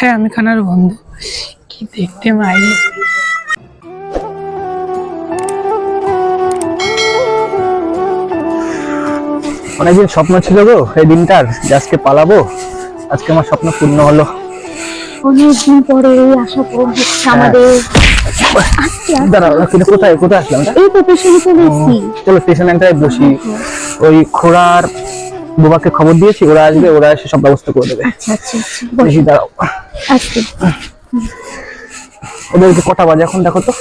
হ্যাঁ আমি খানার বন্ধু। কি দেখতে মাইরি। অনেকদিন স্বপ্ন ছিল গো এই দিনটার যে আজকে পালাবো আজকে আমার স্বপ্ন পূর্ণ হলো। অনেকদিন পরে এই আশা পূরণ হচ্ছে আমাদের। দাঁড়াও কিন্তু কোথায় কোথায় আসলাম এই তো পেছনে চলে এসেছি। চলো স্টেশন বসি। ওই খোড়ার বাবাকে খবর দিয়েছি ওরা আসবে ওরা এসে সব ব্যবস্থা করে দেবে। আচ্ছা আচ্ছা আচ্ছা। বেশি দাঁড়াও। ওদেরকে কটা বাজে এখন দেখো তো।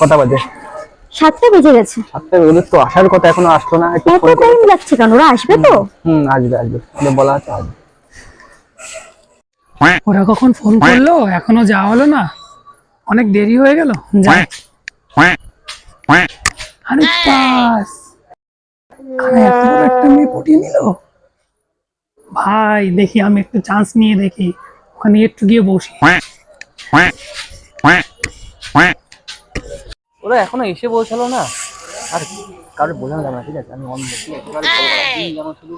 কটা বাজে? সাতটা বেজে গেছে। সাতটা ওদের তো আসার কথা এখনও আসলো না একটু। টাইম লাগছে কেন? ওরা আসবে তো? হুম আসবে আসবে। ওদের বলা আছে আসবে। ওরা কখন ফোন করল? এখনও যাওয়া হলো না? অনেক দেরি হয়ে গেল? যাই আরে পাস এত বড় একটা মেয়ে পটিয়ে নিল? ভাই দেখি আমি একটু চান্স নিয়ে দেখি। ওখানে একটু গিয়ে বসি। ওরা এখনও এসে পৌঁছালো না? আর কারোর বোঝানো যাবে না ঠিক আছে? আমি অন্ধ ঠিক আছে এবার খবর আছে, এই! আমার শুধু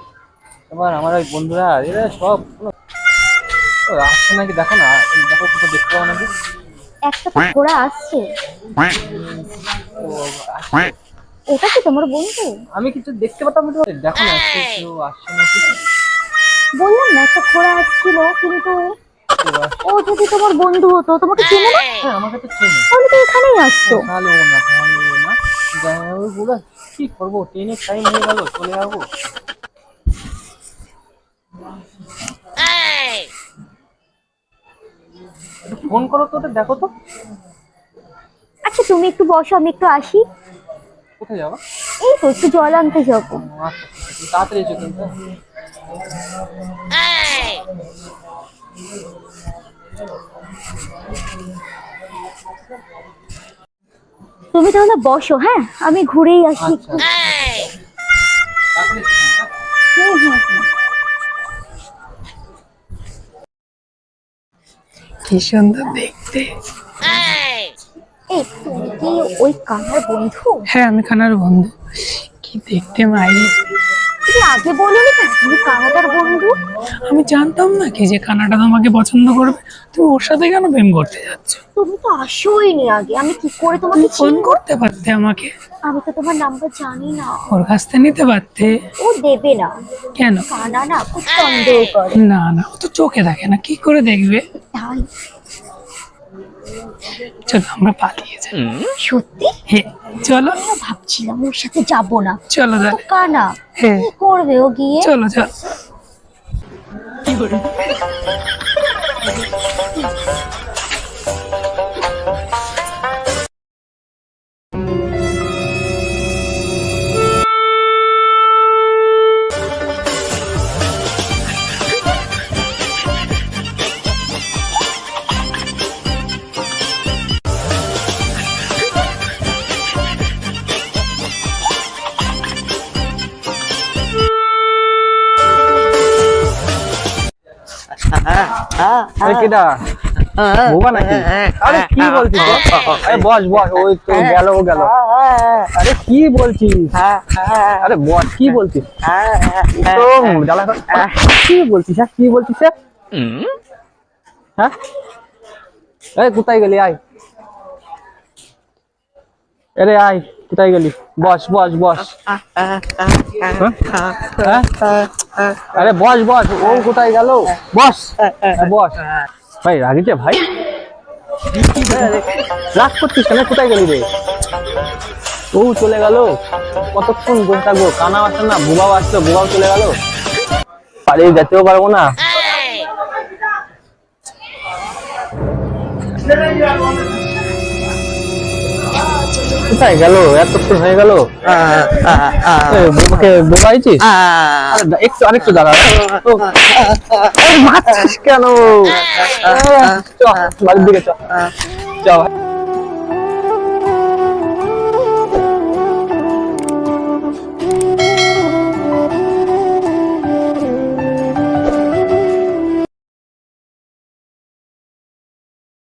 এবার আমার ওই বন্ধুরা এরা সব আসছে নাকি? দেখো না দেখো কোথাও দেখতে পাবো নাকি? একটা ঘোড়া আসছে। ও, আসছে। ওটা কি তোমার বন্ধু? আমি কিছু দেখতে পেতাম না তো। দেখো না কেউ আসছে নাকি বললাম না একটা ঘোড়া আসছিল কিন্তু ও যদি তোমার বন্ধু হতো তোমাকে চেনে না? হ্যাঁ আমাকে তো চেনে। তাহলে তো এখানেই আসতো। তাহলে ও না তাহলে ও না। যাই হোক, কি করব? ট্রেনের টাইম হয়ে গেল চলে যাব। ফোন করো তো দেখো তো। আচ্ছা তুমি একটু বসো আমি একটু আসি। কোথায় যাব? এই তো একটু জল আনতে যাব। ও, আচ্ছা আছে, তাড়াতাড়ি এসো কিন্তু। তুমি তাহলে বসো হ্যাঁ? আমি ঘুরেই আসি আচ্ছা হ্যাঁ? হুম, হুম। কি সুন্দর দেখতে। তুমি কি ওই কানার বন্ধু? হ্যাঁ আমি খানার বন্ধু। কি দেখতে তুমি আগে বলোনি কেন তুমি কানাডার বন্ধু? আমি জানতাম না কি যে কানাডা তোমাকে পছন্দ করবে। তুমি ওর সাথে কেন প্রেম করতে যাচ্ছ? তুমি তো আসোই নি আগে। আমি কি করে তোমাকে ফোন করতে পারতে আমাকে? আমি তো তোমার নাম্বার জানি না। ওর কাছ থেকে নিতে পারতে? ও দেবে না। কেন? কানা না খুব সন্দেহ করে। না না ও তো চোখে দেখে না কি করে দেখবে? তাই। চলো আমরা পালিয়ে যাই। সত্যি? হে চলো। ভাবছিলাম ওর সাথে যাব না। চলো যা তাহলে। কানা হ্যাঁ। কি করবে ও গিয়ে? চলো চলো। আরে বোবা নাকি আরে কি বলছিস? আরে বস বস ওই তো গেল ও গেল আরে কি বলছিস আরে বস কি বলছিস তো জ্বালা কি বলছিস হ্যাঁ কি বলছিস হ্যাঁ? হ্যাঁ কোথায় গেলি আয় আরে আয়, কোথায় গেলি? বস বস বস। হ্যাঁ? হ্যাঁ? আরে বস বস, ও কোথায় গেল? বস বস। ভাই, রাগিছে, ভাই? রাগ করছিস কেন? কোথায় গেলি রে? ও চলে গেল। কতক্ষণ বসে থাকব? কানা আসছে না, বুবাও আসলো বুবাও চলে গেল। পালিয়ে যেতেও পারব না। কোথায় গেল? এতক্ষণ হয়ে গেল। বোমাকে বোবাইছিস আরে একটু আরেকটু দাঁড়া। মারছিস কেন? চ বাড়ির দিকে চ। চ